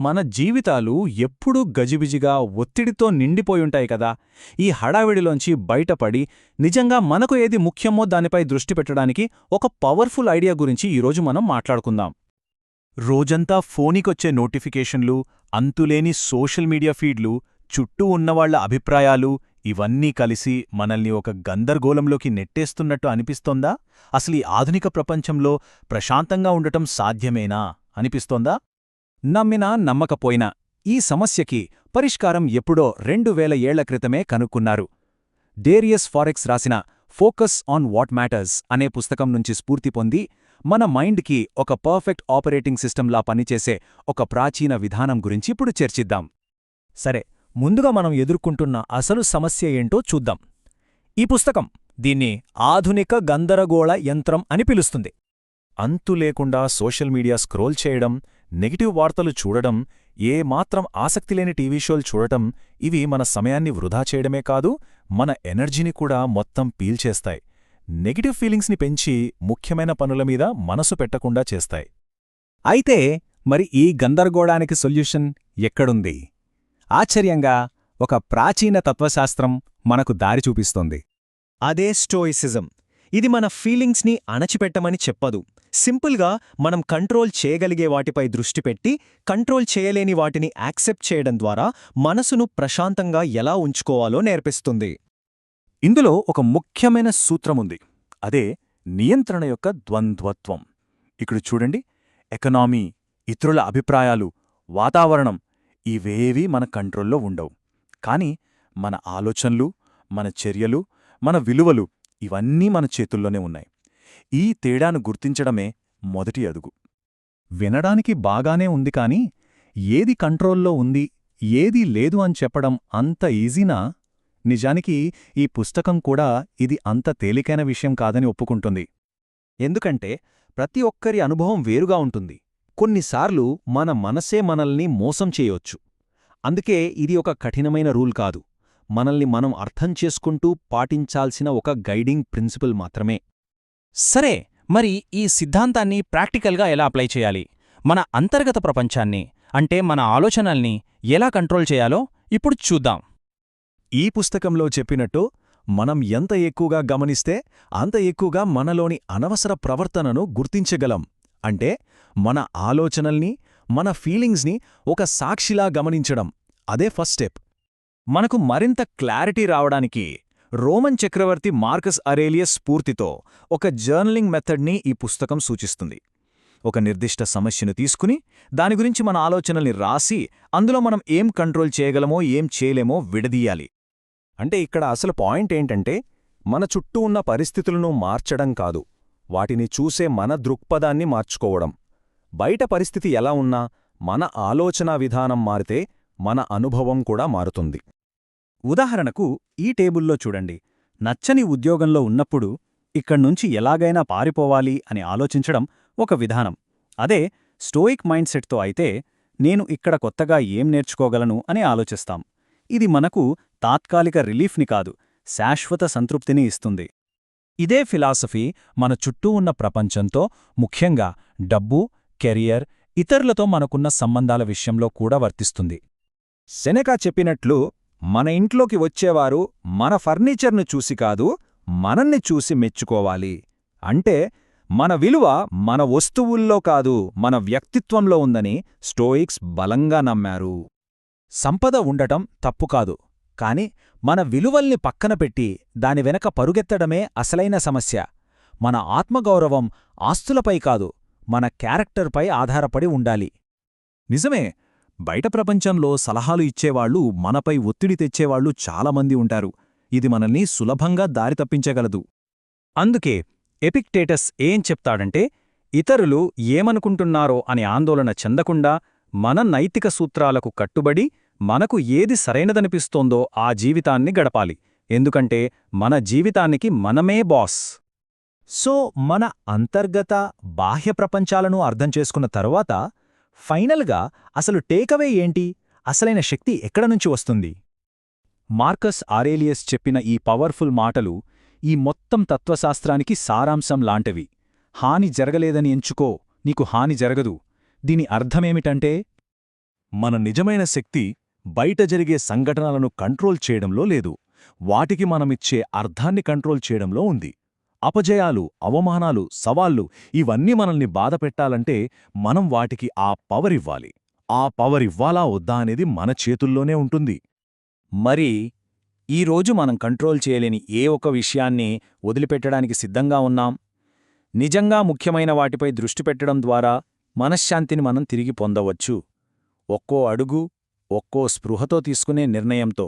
మన జీవితాలు ఎప్పుడూ గజిబిజిగా ఒత్తిడితో నిండిపోయుంటాయి కదా. ఈ హడావిడిలోంచి బయటపడి నిజంగా మనకు ఏది ముఖ్యమో దానిపై దృష్టి పెట్టడానికి ఒక పవర్ఫుల్ ఐడియా గురించి ఈరోజు మనం మాట్లాడుకుందాం. రోజంతా ఫోనికొచ్చే నోటిఫికేషన్లు అంతులేని సోషల్ మీడియా ఫీడ్లు చుట్టూ ఉన్నవాళ్ళ అభిప్రాయాలు ఇవన్నీ కలిసి మనల్ని ఒక గందరగోళంలోకి నెట్టేస్తున్నట్టు అనిపిస్తోందా? అసలు ఈ ఆధునిక ప్రపంచంలో ప్రశాంతంగా ఉండటం సాధ్యమేనా? అనిపిస్తోందా? నమ్మినా నమ్మకపోయినా ఈ సమస్యకి పరిష్కారం ఎప్పుడో రెండు వేల ఏళ్ళ క్రితమే కనుక్కున్నారు. డేరియస్ ఫారెక్స్ రాసిన ఫోకస్ ఆన్ వాట్ మ్యాటర్స్ అనే పుస్తకం నుంచి స్ఫూర్తి పొంది మన మైండ్కి ఒక పర్ఫెక్ట్ ఆపరేటింగ్ సిస్టంలా పనిచేసే ఒక ప్రాచీన విధానం గురించి ఇప్పుడు చర్చిద్దాం. సరే ముందుగా మనం ఎదుర్కొంటున్న అసలు సమస్య ఏంటో చూద్దాం. ఈ పుస్తకం దీన్ని ఆధునిక గందరగోళ యంత్రం అని పిలుస్తుంది. అంతులేకుండా సోషల్ మీడియా స్క్రోల్ చేయడం నెగిటివ్ వార్తలు చూడడం ఏ మాత్రం ఆసక్తిలేని టీవీ షోలు చూడటం ఇవి మన సమయాన్ని వృధా చేయడమే కాదు మన ఎనర్జీని కూడా మొత్తం పీల్చేస్తాయి. నెగిటివ్ ఫీలింగ్స్ని పెంచి ముఖ్యమైన పనుల మీద మనసు పెట్టకుండా చేస్తాయి. అయితే మరి ఈ గందరగోళానికి సొల్యూషన్ ఎక్కడుంది? ఆశ్చర్యంగా ఒక ప్రాచీన తత్వశాస్త్రం మనకు దారి చూపిస్తోంది. అదే స్టోయిసిజం. ఇది మన ఫీలింగ్స్ని అణచిపెట్టమని చెప్పదు. సింపుల్గా మనం కంట్రోల్ చేయగలిగే వాటిపై దృష్టి పెట్టి కంట్రోల్ చేయలేని వాటిని యాక్సెప్ట్ చేయడం ద్వారా మనసును ప్రశాంతంగా ఎలా ఉంచుకోవాలో నేర్పిస్తుంది. ఇందులో ఒక ముఖ్యమైన సూత్రముంది అదే నియంత్రణ యొక్క ద్వంద్వత్వం. ఇక్కడ చూడండి ఎకనామీ ఇతరుల అభిప్రాయాలు వాతావరణం ఇవేవీ మన కంట్రోల్లో ఉండవు. కాని మన ఆలోచనలు మన చర్యలు మన విలువలు ఇవన్నీ మన చేతుల్లోనే ఉన్నాయి. ఈ తేడాను గుర్తించడమే మొదటి అదుగు వినడానికి బాగానే ఉంది కాని ఏది కంట్రోల్లో ఉంది ఏది లేదు అని చెప్పడం అంత ఈజీనా? నిజానికి ఈ పుస్తకం కూడా ఇది అంత తేలికైన విషయం కాదని ఒప్పుకుంటుంది. ఎందుకంటే ప్రతి ఒక్కరి అనుభవం వేరుగా ఉంటుంది. కొన్నిసార్లు మన మనసే మనల్ని మోసం చేయొచ్చు. అందుకే ఇది ఒక కఠినమైన రూల్ కాదు. మనల్ని మనం అర్థం చేసుకుంటూ పాటించాల్సిన ఒక గైడింగ్ ప్రిన్సిపల్ మాత్రమే. సరే మరి ఈ సిద్ధాంతాన్ని ప్రాక్టికల్గా ఎలా అప్లై చేయాలి? మన అంతర్గత ప్రపంచాన్ని అంటే మన ఆలోచనల్ని ఎలా కంట్రోల్ చేయాలో ఇప్పుడు చూద్దాం. ఈ పుస్తకంలో చెప్పినట్టు మనం ఎంత ఎక్కువగా గమనిస్తే అంత ఎక్కువగా మనలోని అనవసర ప్రవర్తనను గుర్తించగలం. అంటే మన ఆలోచనల్ని మన ఫీలింగ్స్ని ఒక సాక్షిలా గమనించడం. అదే ఫస్ట్ స్టెప్. మనకు మరింత క్లారిటీ రావడానికి రోమన్ చక్రవర్తి మార్కస్ అరేలియస్ స్ఫూర్తితో ఒక జర్నలింగ్ మెథడ్ని ఈ పుస్తకం సూచిస్తుంది. ఒక నిర్దిష్ట సమస్యను తీసుకుని దాని గురించి మన ఆలోచనల్ని రాసి అందులో మనం ఏం కంట్రోల్ చేయగలమో ఏం చేయలేమో విడదీయాలి. అంటే ఇక్కడ అసలు పాయింట్ ఏంటంటే మన చుట్టూ ఉన్న పరిస్థితులను మార్చడం కాదు. వాటిని చూసే మన దృక్పథాన్ని మార్చుకోవడం. బయట పరిస్థితి ఎలా ఉన్నా మన ఆలోచనా విధానం మారితే మన అనుభవం కూడా మారుతుంది. ఉదాహరణకు ఈ టేబుల్లో చూడండి. నచ్చని ఉద్యోగంలో ఉన్నప్పుడు ఇక్కడ్నుంచి ఎలాగైనా పారిపోవాలి అని ఆలోచించడం ఒక విధానం. అదే స్టోయిక్ మైండ్ సెట్తో అయితే నేను ఇక్కడ కొత్తగా ఏం నేర్చుకోగలను అని ఆలోచిస్తాం. ఇది మనకు తాత్కాలిక రిలీఫ్ని కాదు శాశ్వత సంతృప్తిని ఇస్తుంది. ఇదే ఫిలాసఫీ మన చుట్టూ ఉన్న ప్రపంచంతో ముఖ్యంగా డబ్బు కెరియర్ ఇతరులతో మనకున్న సంబంధాల విషయంలో కూడా వర్తిస్తుంది. సెనెకా చెప్పినట్లు మన ఇంట్లోకి వచ్చేవారు మన ఫర్నిచర్ను చూసి కాదు మనల్ని చూసి మెచ్చుకోవాలి. అంటే మన విలువ మన వస్తువుల్లో కాదు మన వ్యక్తిత్వంలో ఉందని స్టోయిక్స్ బలంగా నమ్మారు. సంపద ఉండటం తప్పు కాదు కాని మన విలువల్ని పక్కన పెట్టి దాని వెనక పరుగెత్తడమే అసలైన సమస్య. మన ఆత్మగౌరవం ఆస్తులపై కాదు మన క్యారెక్టర్పై ఆధారపడి ఉండాలి. నిజమే బయట ప్రపంచంలో సలహాలు ఇచ్చేవాళ్ళు మనపై ఒత్తిడి తెచ్చేవాళ్ళు చాలామంది ఉంటారు. ఇది మనల్ని సులభంగా దారి తప్పించగలదు. అందుకే ఎపిక్టేటస్ ఏం చెప్తాడంటే ఇతరులు ఏమనుకుంటున్నారో అని ఆందోళన చెందకుండా మన నైతిక సూత్రాలకు కట్టుబడి మనకు ఏది సరైనదనిపిస్తోందో ఆ జీవితాన్ని గడపాలి. ఎందుకంటే మన జీవితానికి మనమే బాస్. సో మన అంతర్గత బాహ్య ప్రపంచాలను అర్థం చేసుకున్న తరువాత ఫైనల్గా అసలు టేకవే ఏంటి? అసలైన శక్తి ఎక్కడనుంచి వస్తుంది? మార్కస్ ఆరేలియస్ చెప్పిన ఈ పవర్ఫుల్ మాటలు ఈ మొత్తం తత్వశాస్త్రానికి సారాంశం లాంటివి. హాని జరగలేదని ఎంచుకో నీకు హాని జరగదు. దీని అర్థమేమిటంటే మన నిజమైన శక్తి బయట జరిగే సంఘటనలను కంట్రోల్ చేయడంలో లేదు. వాటికి మనమిచ్చే అర్థాన్ని కంట్రోల్ చేయడంలో ఉంది. అపజయాలు అవమానాలు సవాళ్ళు ఇవన్నీ మనల్ని బాధపెట్టాలంటే మనం వాటికి ఆ పవర్ ఇవ్వాలి. ఆ పవర్ ఇవ్వాలా వద్దా అనేది మన చేతుల్లోనే ఉంటుంది. మరి ఈరోజు మనం కంట్రోల్ చేయలేని ఏ ఒక్క విషయాన్ని వదిలిపెట్టడానికి సిద్ధంగా ఉన్నాం? నిజంగా ముఖ్యమైన వాటిపై దృష్టి పెట్టడం ద్వారా మనశ్శాంతిని మనం తిరిగి పొందవచ్చు. ఒక్కో అడుగు ఒక్కో స్పృహతో తీసుకునే నిర్ణయంతో.